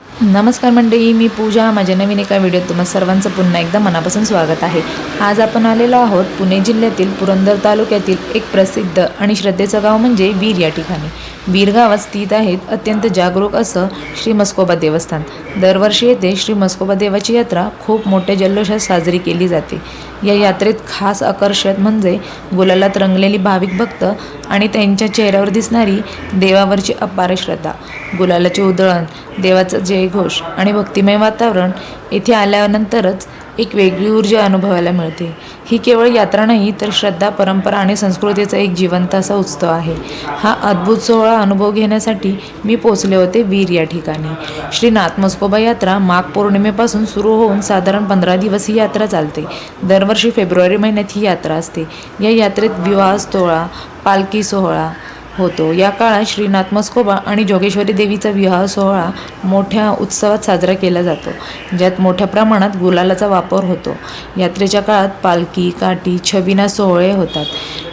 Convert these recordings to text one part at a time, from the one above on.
नमस्कार मंडळी मी पूजा. माझ्या नवीन एका व्हिडिओत तुम्हा सर्वांचं पुन्हा एकदा मनापासून स्वागत आहे. आज आपण आलेलो आहोत पुणे जिल्ह्यातील पुरंदर तालुक्यातील एक प्रसिद्ध आणि श्रद्धेचं गाव म्हणजे वीर या ठिकाणी. वीर गावात स्थित आहेत अत्यंत जागरूक असं श्री मस्कोबा देवस्थान. दरवर्षी येथे श्री मस्कोबा देवाची यात्रा खूप मोठ्या जल्लोषात साजरी केली जाते. या यात्रेत खास आकर्षक म्हणजे गुलालात रंगलेली भाविक भक्त आणि त्यांच्या चेहऱ्यावर दिसणारी देवावरची अपार श्रद्धा. गुलालाचे उधळण देवाचा जयघोष आणि भक्तिमय वातावरण येथे आल्यानंतरच एक वेगळी ऊर्जा अनुभवायला मिळते. ही केवळ यात्रा नाही तर श्रद्धा परंपरा आणि संस्कृतीचा एक जिवंत असा उत्सव आहे. हा अद्भुत सोहळा अनुभव घेण्यासाठी मी पोचले होते वीर या ठिकाणी. श्री नाथमस्कोबा यात्रा माघ पौर्णिमेपासून सुरू होऊन साधारण पंधरा दिवस ही यात्रा चालते. दरवर्षी फेब्रुवारी महिन्यात ही यात्रा असते. या यात्रेत विवाह सोहळा पालखी सोहळा होतो. या काळात श्रीनाथ मस्कोबा आणि जोगेश्वरी देवीचा विवाह सोहळा मोठ्या उत्सवात साजरा केला जातो ज्यात मोठ्या प्रमाणात गुलालाचा वापर होतो. यात्रेच्या काळात पालखी काठी छबिना सोहळे होतात.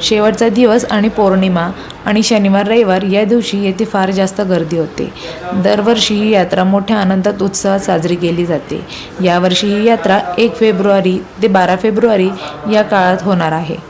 शेवटचा दिवस आणि पौर्णिमा आणि शनिवार रविवार या दिवशी येथे फार जास्त गर्दी होते. दरवर्षी ही यात्रा मोठ्या आनंदात उत्सवात साजरी केली जाते. यावर्षी ही यात्रा एक फेब्रुवारी ते बारा फेब्रुवारी या काळात होणार आहे.